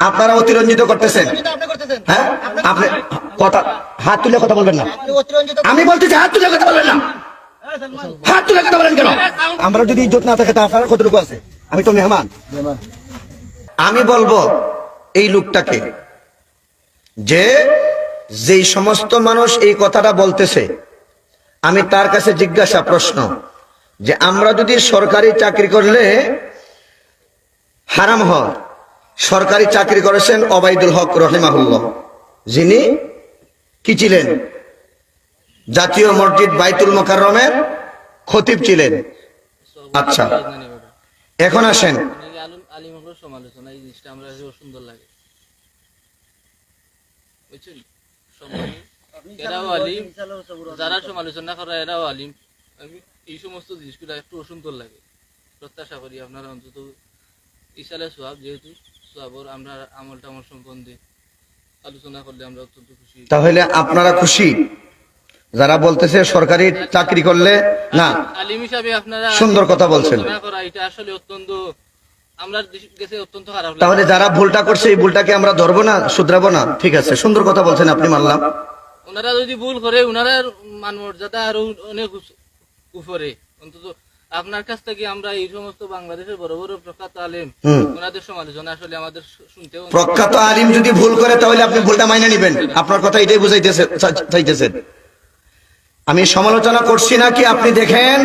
আপনারা অতিরঞ্জিত করতেছেন। হ্যাঁ? আপনি কথা, হাত তুলে কথা বলবেন না। আমি বলতেছি হাত তুলে কথা বলবেন না। হাত তুলে কথা বলেন কেন? আমরা যদি ইজ্জত না থাকে, তা আপনার কতটুকু আছে? আমি তো মেহমান। আমি বলব, এই লোকটাকে যে যেই সমস্ত মানুষ এই কথাটা বলতেছে, আমি তার কাছে জিজ্ঞাসা, প্রশ্ন যে আমরা যদি সরকারি চাকরি করলে হারাম হয় সরকারি চাকরি করেছেন অবাইদুল হক রহিমাহুল্লাহ। যিনি কি ছিলেন? জাতীয় মসজিদ বাইতুল মোকাররমের খতিব ছিলেন। আচ্ছা এখন আসেন। যারা সমালোচনা করে এরাও আলিম এই সমস্ত জিনিসগুলো একটু সুন্দর লাগে। প্রত্যাশা করি আপনারা অন্তত ইসালে সোয়াব যেহেতু সোয়াবর আমরা আমল টামল সম্বন্ধে আলোচনা করলে আমরা অত্যন্ত খুশি। তাহলে আপনারা খুশি? যারা বলতেছে সরকারি চাকরি করলে না। আলিম হিসাবে আপনারা সুন্দর কথা বলছেন। করা এটা আসলে অত্যন্ত আমরা কাছে অত্যন্ত খারাপ তাহলে যারা ভুলটা করছে এই ভুলটাকে আমরা ধরবো না শুধরাবো না? ঠিক আছে সুন্দর কথা বলছেন আপনি মানলাম। ওনারা যদি ভুল করে ওনারা মান মর্যাদা আরও অনেক উপরে। অন্তত আপনার কাছ থেকে আমরা এই সমস্ত বাংলাদেশের বড় বড় প্রখ্যাত আলেম। ওনাদের সমালোচনা আসলে আমাদের শু- শুনতেও প্রখ্যাত আলিম যদি ভুল করে তাহলে আপনি ভুলটা মাইনে নিবেন। আপনার কথা এটাই বুঝাইতেছে চাইতেছেন। আমি সমালোচনা করছি না কি আপনি দেখেন?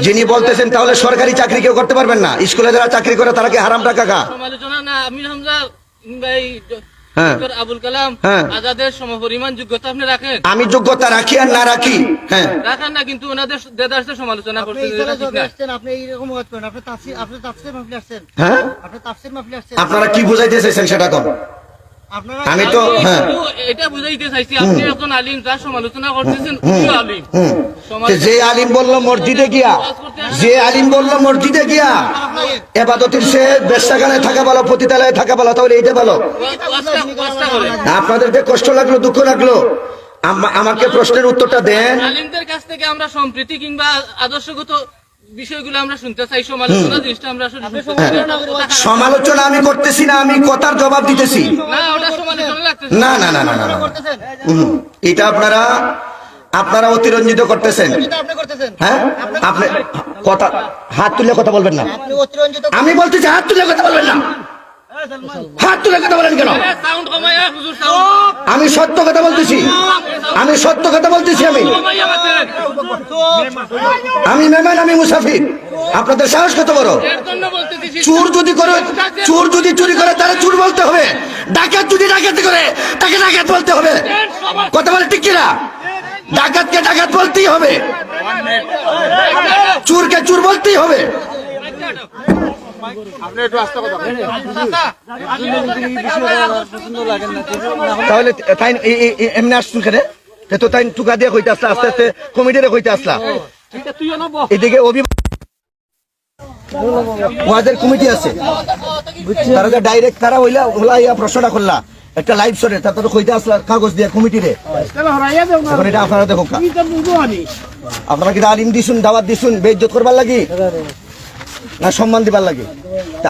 যিনি বলতেছেন তাহলে সরকারি চাকরি কেউ করতে পারবেন না। স্কুলে যারা চাকরি করে তারা কি হারাম টাকা খা সমালোচনা না আমির হামজা ভাই আবুল কালাম হ্যাঁ। আজাদের সমপরিমাণ যোগ্যতা আপনি রাখেন? আমি যোগ্যতা রাখি আর না রাখি। হ্যাঁ। রাখেন না কিন্তু ওনাদের দেদার্সের সমালোচনা করছেন আপনি এইরকম করেন। আপনি তাফসির আপনি তাফসির মাহফিল আসছেন। হ্যাঁ? আপনি তাফসির মাহফিল আসছেন। আপনারা কি বুঝাইতে চাইছেন সেটা কম আমি তো হ্যাঁ। এটা বুঝাইতে চাইছি আপনি একজন আলিম যার সমালোচনা করতেছেন আলিম। যে আলিম বলল মসজিদে গিয়া যে আলিম বলল মসজিদে গিয়া এবাদতির সে বেশাখানায় থাকা ভালো পতিতালয়ে থাকা ভালো তাহলে এইটা ভালো। ওয়াজটা- ওয়াজটা আপনাদের যে কষ্ট লাগল দুঃখ লাগল আম- আমাকে প্রশ্নের উত্তরটা দেন। আলিমদের কাছ থেকে আমরা সম্প্রীতি কিংবা আদর্শগত বিষয়গুলো আমরা শুনতে চাই সমালোচনা জিনিসটা আমরা আমি করতেছি না আমি কথার জবাব দিতেছি। না ওটা সমালোচনা লাগতেছে। না না না না এটা আপনারা আপনারা অতিরঞ্জিত করতেছেন। করতেছেন। হ্যাঁ? আপনি কথা হাত তুলে কথা বলবেন না। আমি বলতেছি হাত তুলে কথা বলবেন না। হাত তুলে কথা বলেন কেন? এ, সাউন্ড কমাইয়া হুজুর সাউন্ড আমি সত্য কথা বলতেছি। আমি সত্য কথা বলতেছি আমি। আমি মেহমান আমি মুসাফির। আপনাদের সাহস কত বড়? চোর যদি করে, চোর যদি চুরি করে, তাহলে চোর বলতে হবে। ডাকাত যদি ডাকাতি করে, তাকে ডাকাত বলতে হবে। কথা বলে ঠিক কিনা? ডাকাতকে ডাকাত বলতেই হবে। চোরকে চুর বলতেই হবে। তাহলে এমনি আসছুন কেন তে তো এদিকে কমিটি আছে। তারা তারা প্রশ্নটা করলা। একটা লাইভ শোরে তারপরে কইতে আসলা কাগজ দিয়ে কমিটিরে। এখন এটা আপনারা দেখো। আপনারা কি আলিম দিছুন, দাওয়াত দিছুন বেইজ্জত করবার লাগি? না সম্মান দিবার লাগি? তা